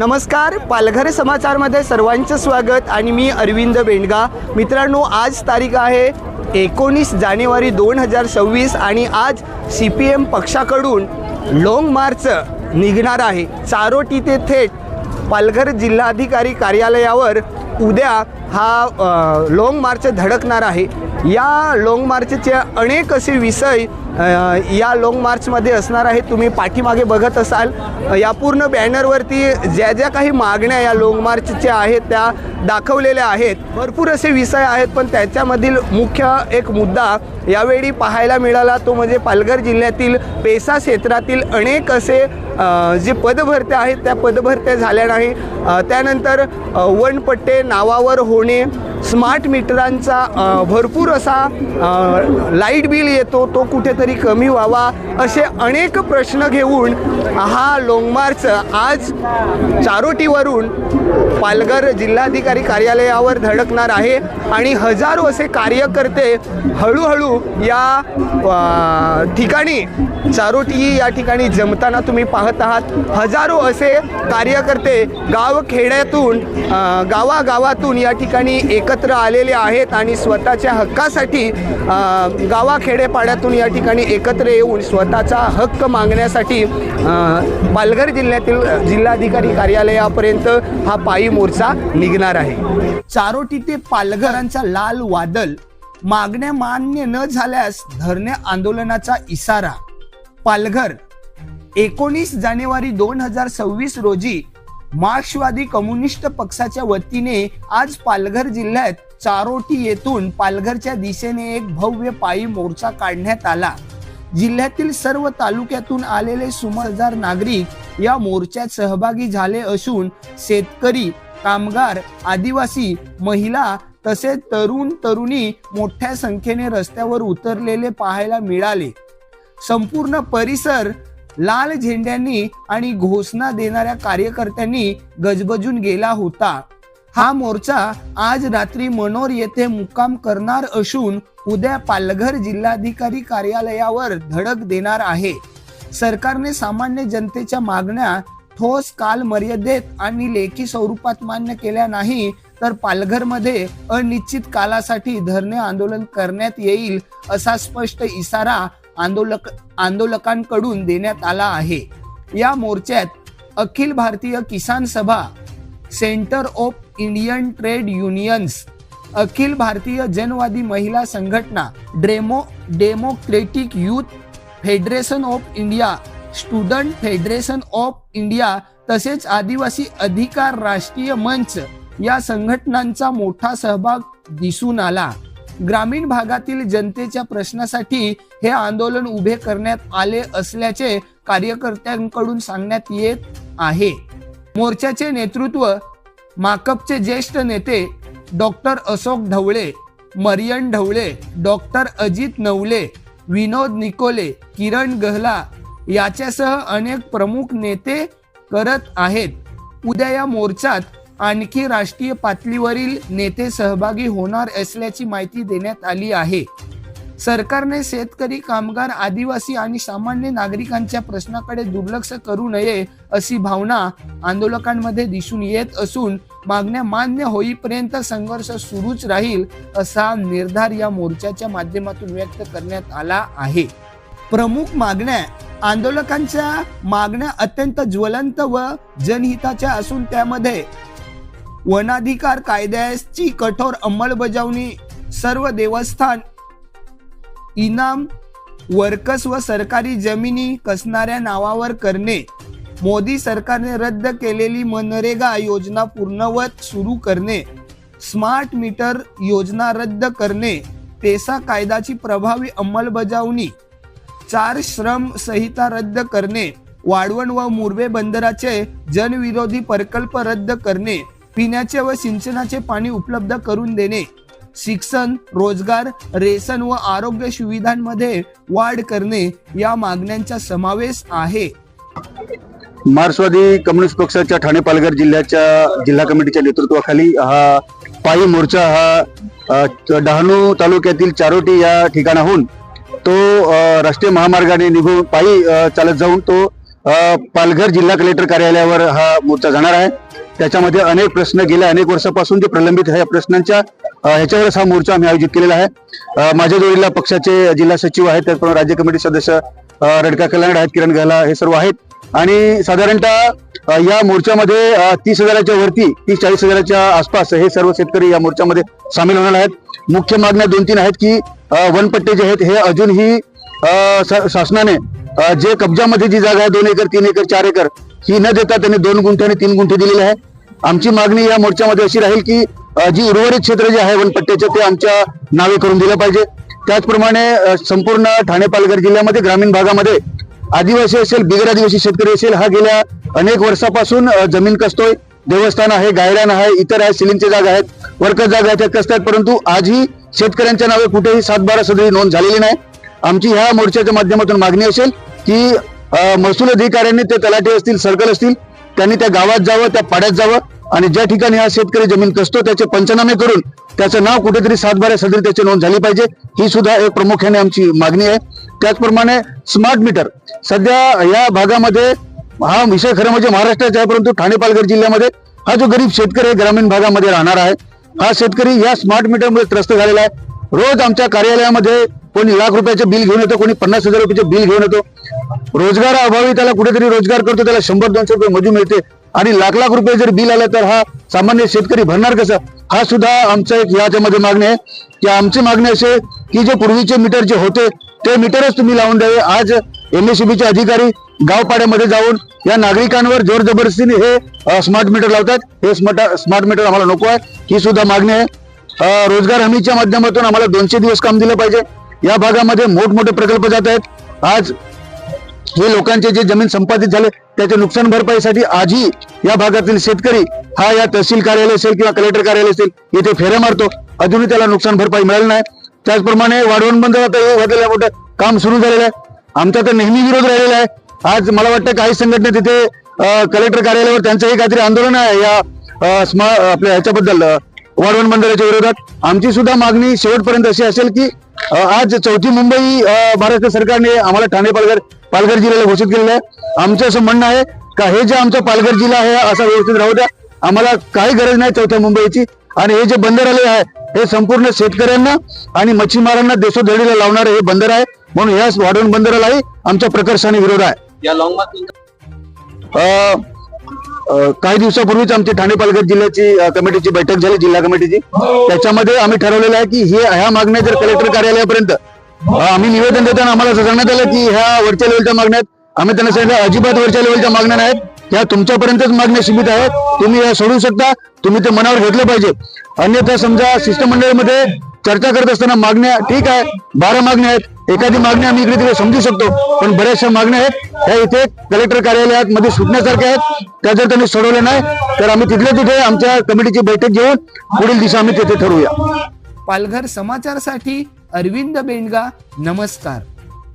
नमस्कार पालघर समाचारमध्ये सर्वांचं स्वागत आणि मी अरविंद बेंडगा. मित्रांनो आज तारीख आहे एकोणीस जानेवारी दोन हजार सव्वीस आणि आज सी पी एम पक्षाकडून लाँग मार्च निघणार आहे. चारोटी ते थेट पालघर जिल्हाधिकारी कार्यालयावर उद्या हा लाँग मार्च धडकणार आहे. या लाँग मार्चचे अनेक असे विषय या लाँग मार्चमध्ये असणार आहे. तुम्ही पाठीमागे बघत असाल या पूर्ण बॅनरवरती ज्या ज्या काही मागण्या या लाँग मार्चच्या आहेत त्या दाखवलेल्या आहेत. भरपूर असे विषय आहेत पण त्याच्यामधील मुख्य एक मुद्दा यावेळी पाहायला मिळाला. तो म्हणजे पालघर जिल्ह्यातील पेसा क्षेत्रातील अनेक असे जे पदभरत्या आहेत त्या पदभरत्या झाल्या नाही. त्यानंतर वनपट्टे नावावर होणे स्मार्ट मीटरांचा भरपूर असा लाइट बिल येतो तो कुठेतरी कमी व्हावा असे अनेक प्रश्न घेऊन हा लाँग मार्च आज चारोटीवरून पालघर जिल्हाधिकारी कार्यालयावर धडकणार आहे आणि हजारो असे कार्यकर्ते हळूहळू या ठिकाणी चारोटी या ठिकाणी जमताना तुम्ही पाहत आहात. हजारो असे कार्यकर्ते गाव खेड्यातून गावागावातून या ठिकाणी एकत्र आलेले आहेत आणि स्वतःच्या हक्कासाठी गावाखेडेपाड्यातून या ठिकाणी एकत्र येऊन स्वतःचा हक्क मागण्यासाठी पालघर जिल्ह्यातील जिल्हाधिकारी कार्यालयापर्यंत हा पायी मोर्चा निघणार आहे. चारोटी ते पालघरांचा लाल वादल मागण्या मान्य न झाल्यास धरणे आंदोलनाचा इशारा. पालघर एकोणीस जानेवारी दोन हजार सव्वीस रोजी मार्क्सवादी कम्युनिस्ट पक्षाच्या वतीने आज पालघर जिल्ह्यात चारोटी येथून पालघरच्या दिशेने एक भव्य पायी मोर्चा काढण्यात आला. जिल्ह्यातील सर्व तालुक्यातून आलेले सुमार हजार नागरिक या मोर्चात सहभागी झाले असून शेतकरी कामगार आदिवासी महिला तसेच तरुण तरुणी मोठ्या संख्येने रस्त्यावर उतरलेले पाहायला मिळाले. संपूर्ण परिसर लाल झेंड्यांनी आणि घोषणा देणाऱ्या कार्यकर्त्यांनी गजबजून गेला होता. हा मोर्चा आज रात्री मनोर येथे मुक्काम करणार असून उद्या पालघर जिल्हाधिकारी कार्यालयावर धडक देणार आहे. सरकारने सामान्य जनतेच्या मागण्या ठोस काल मर्यादेत आणि लेखी स्वरूपात मान्य केल्या नाही तर पालघरमध्ये अनिश्चित कालासाठी धरणे आंदोलन करण्यात येईल असा स्पष्ट इशारा आंदोलक आंदोलकांकडून देण्यात आला आहे. या मोर्चात Akhil Bharatiya Kisan Sabha centre of Indian trade unions Akhil Bharatiya Janwadi Mahila Sanghatana demo democratic youth federation of India student federation of India तसेच आदिवासी अधिकार राष्ट्रीय मंच या संघटनांचा मोठा सहभाग दिसून आला. ग्रामीण भागातील जनतेच्या प्रश्नासाठी हे आंदोलन उभे करण्यात आले असल्याचे कार्यकर्त्यांकडून सांगण्यात येत आहे. मोर्चाचे नेतृत्व माकपचे ज्येष्ठ नेते डॉक्टर अशोक ढवळे मरियन ढवळे डॉक्टर अजित नवले विनोद निकोले किरण गहला याच्यासह अनेक प्रमुख नेते करत आहेत. उद्या या मोर्चात आणखी राष्ट्रीय पातळीवरील नेते सहभागी होणार असल्याची माहिती देण्यात आली आहे. सरकारने शेतकरी कामगार आदिवासी आणि सामान्य नागरिकांच्या प्रश्नाकडे दुर्लक्ष करू नये अशी भावना आंदोलकांमध्ये दिसून येत असून मागण्या मान्य होईपर्यंत संघर्ष सुरूच राहील असा निर्धार या मोर्चाच्या माध्यमातून व्यक्त करण्यात आला आहे. प्रमुख मागण्या आंदोलकांच्या मागण्या अत्यंत ज्वलंत व जनहिताच्या असून त्यामध्ये वनाधिकार कायद्याची कठोर अंमलबजावणी सर्व देवस्थान इनाम वर्कस व सरकारी जमिनी कसणाऱ्या नावावर करणे. मोदी सरकारने रद्द केलेली मनरेगा योजना पूर्णवत सुरू करणे. स्मार्ट मीटर योजना रद्द करणे. पेसा कायद्याची प्रभावी अंमलबजावणी. चार श्रम संहिता रद्द करणे. वाढवण व मुरबे बंदराचे जनविरोधी प्रकल्प रद्द करणे. पिण्याचे व सिंचनाचे पाणी उपलब्ध करून देणे. शिक्षण रोजगार रेशन व आरोग्य सुविधांमध्ये वाढ करणे या मागण्यांचा समावेश आहे. मार्क्सवादी कम्युनिस्ट पक्षाच्या ठाणे पालघर जिल्ह्याच्या जिल्हा कमिटीच्या नेतृत्वाखाली हा पायी मोर्चा हा डहाणू तालुक्यातील चारोटी या ठिकाणाहून तो राष्ट्रीय महामार्गाने निघून पायी चालत जाऊन तो पालघर जिल्हा कलेक्टर कार्यालयावर हा मोर्चा जाणार आहे. त्याच्यामध्ये अनेक प्रश्न गेल्या अनेक वर्षापासून जे प्रलंबित आहे या प्रश्नांच्या ह्याच्यावरच हा मोर्चा आम्ही आयोजित केलेला आहे. माझ्या जोडीला पक्षाचे जिल्हा सचिव आहेत त्याचप्रमाणे राज्य कमिटी सदस्य रडका कल्याण आहेत किरण गहला हे सर्व आहेत. आणि साधारणतः या मोर्चामध्ये तीस हजाराच्या वरती तीस चाळीस हजाराच्या आसपास हे सर्व शेतकरी या मोर्चामध्ये सामील होणार आहेत. मुख्य मागण्या दोन तीन आहेत की वनपट्टे जे आहेत हे अजूनही शासनाने जे कब्जामध्ये जी जागा आहे दोन एकर तीन एकर चार एकर ही न देता त्यांनी दोन गुंठे आणि तीन गुंठे दिलेले आहे आमची मागणी या मोर्चामध्ये अशी राहील की जी उर्वरित क्षेत्र जे आहे वनपट्ट्याचे ते आमच्या नावे करून दिलं पाहिजे. त्याचप्रमाणे संपूर्ण ठाणे पालघर जिल्ह्यामध्ये ग्रामीण भागामध्ये आदिवासी असेल बिगर आदिवासी शेतकरी असेल हा गेल्या अनेक वर्षापासून जमीन कसतोय. देवस्थान आहे गायरान आहे इतर आहे सिलिंगच्या जागा आहेत वर्कर जागा आहेत त्या कसतात परंतु आजही शेतकऱ्यांच्या नावे कुठेही सातबारा सदरी नोंद झालेली नाही. आमची ह्या मोर्चाच्या माध्यमातून मागणी असेल की महसूल अधिकाऱ्यांनी ते तलाठी असतील सर्कल असतील त्यांनी त्या गावात जावं त्या पाड्यात जावं आणि ज्या ठिकाणी हा शेतकरी जमीन कसतो त्याचे पंचनामे करून त्याचं नाव कुठेतरी सातबाऱ्या सदरी त्याची नोंद झाली पाहिजे ही सुद्धा एक प्रामुख्याने आमची मागणी आहे. त्याचप्रमाणे स्मार्ट मीटर सध्या या भागामध्ये हा विषय खरं म्हणजे महाराष्ट्राचा आहे परंतु ठाणे पालघर जिल्ह्यामध्ये हा जो गरीब शेतकरी आहे, ग्रामीण भागामध्ये राहणार आहे हा शेतकरी या स्मार्ट मीटरमध्ये त्रस्त झालेला आहे. रोज आमच्या कार्यालयामध्ये कोणी लाख रुपयाचे बिल घेऊन येतो कोणी पन्नास हजार रुपयाचे बिल घेऊन येतो. रोजगार अभावी त्याला कुठेतरी रोजगार करतो त्याला शंभर दोनशे रुपये मजूर मिळते. आणि लाख लाख रुपये जर बिल आलं तर हा सामान्य शेतकरी भरणार कसं? हा सुद्धा आमचा एक याच्यामध्ये मागणी आहे. की आमची मागणी असे की जे पूर्वीचे मीटर जे होते ते मीटरच तुम्ही लावून द्यावे आज एमएससीबीचे अधिकारी गावपाड्यामध्ये जाऊन या नागरिकांवर जोर जबरदस्तीने हे स्मार्ट मीटर लावतात. हे स्मार्ट स्मार्ट मीटर आम्हाला नको आहे. ही सुद्धा मागणी आहे. रोजगार हमीच्या माध्यमातून आम्हाला दोनशे दिवस काम दिलं पाहिजे. या भागामध्ये मोठमोठे प्रकल्प जात आहेत. आज हे लोकांचे जे जमीन संपादित झाले त्याच्या नुकसान भरपाईसाठी आजही या भागातील शेतकरी हा या तहसील कार्यालय असेल किंवा कलेक्टर कार्यालय असेल येथे फेऱ्या मारतो. अजूनही त्याला नुकसान भरपाई मिळाली नाही. त्याचप्रमाणे वाढवण बंद आता हे झालेलं मोठं काम सुरू झालेलं आहे. आमचा तर नेहमी विरोध राहिलेला आहे. आज मला वाटतं काही संघटना तिथे कलेक्टर कार्यालयावर त्यांचंही काहीतरी आंदोलन आहे या स्म आपल्या ह्याच्याबद्दल वाढवण बंदराच्या विरोधात आमची सुद्धा मागणी शेवटपर्यंत अशी असेल की आज चौथी मुंबई महाराष्ट्र सरकारने आम्हाला ठाणे पालघर पालघर जिल्ह्याला घोषित केलेलं आहे. आमचं असं म्हणणं आहे का हे जे आमचा पालघर जिल्हा आहे असा व्यवस्थित राहू द्या. आम्हाला काही गरज नाही चौथ्या मुंबईची. आणि हे जे बंदर आले आहे हे संपूर्ण शेतकऱ्यांना आणि मच्छीमारांना देशोधडीला लावणारे हे बंदर आहे. म्हणून या वाढवण बंदरालाही आमच्या प्रकर्षाने विरोध आहे. या काही दिवसापूर्वीच आमची ठाणे पालघर जिल्ह्याची कमिटीची बैठक झाली जिल्हा कमिटीची. त्याच्यामध्ये आम्ही ठरवलेलं आहे की हे ह्या मागण्या जर कलेक्टर कार्यालयापर्यंत आम्ही निवेदन देताना आम्हाला असं सांगण्यात आलं की ह्या वरच्या लेवलच्या मागण्या आम्ही त्यांना सांगितलं अजिबात वरच्या लेवलच्या मागण्या नाहीत. ह्या तुमच्यापर्यंतच मागण्या सीमित आहेत. तुम्ही या सोडू शकता. तुम्ही ते मनावर घेतलं पाहिजे. अन्यथा समजा शिष्टमंडळामध्ये चर्चा करत असताना मागण्या ठीक आहे बारा मागण्या आहेत. एखादी मागणी आम्ही इकडे तिकडे समजू शकतो पण बऱ्याचशा मागण्या आहेत. त्या इथे कलेक्टर कार्यालयात मध्ये सुटण्यासारखे आहेत. त्या जर त्यांनी सोडवले नाही तर आम्ही तिथल्या तिथे आमच्या कमिटीची बैठक घेऊन पुढील दिशा आम्ही तिथे ठरवूया. पालघर समाचारसाठी अरविंद बेंडगा नमस्कार.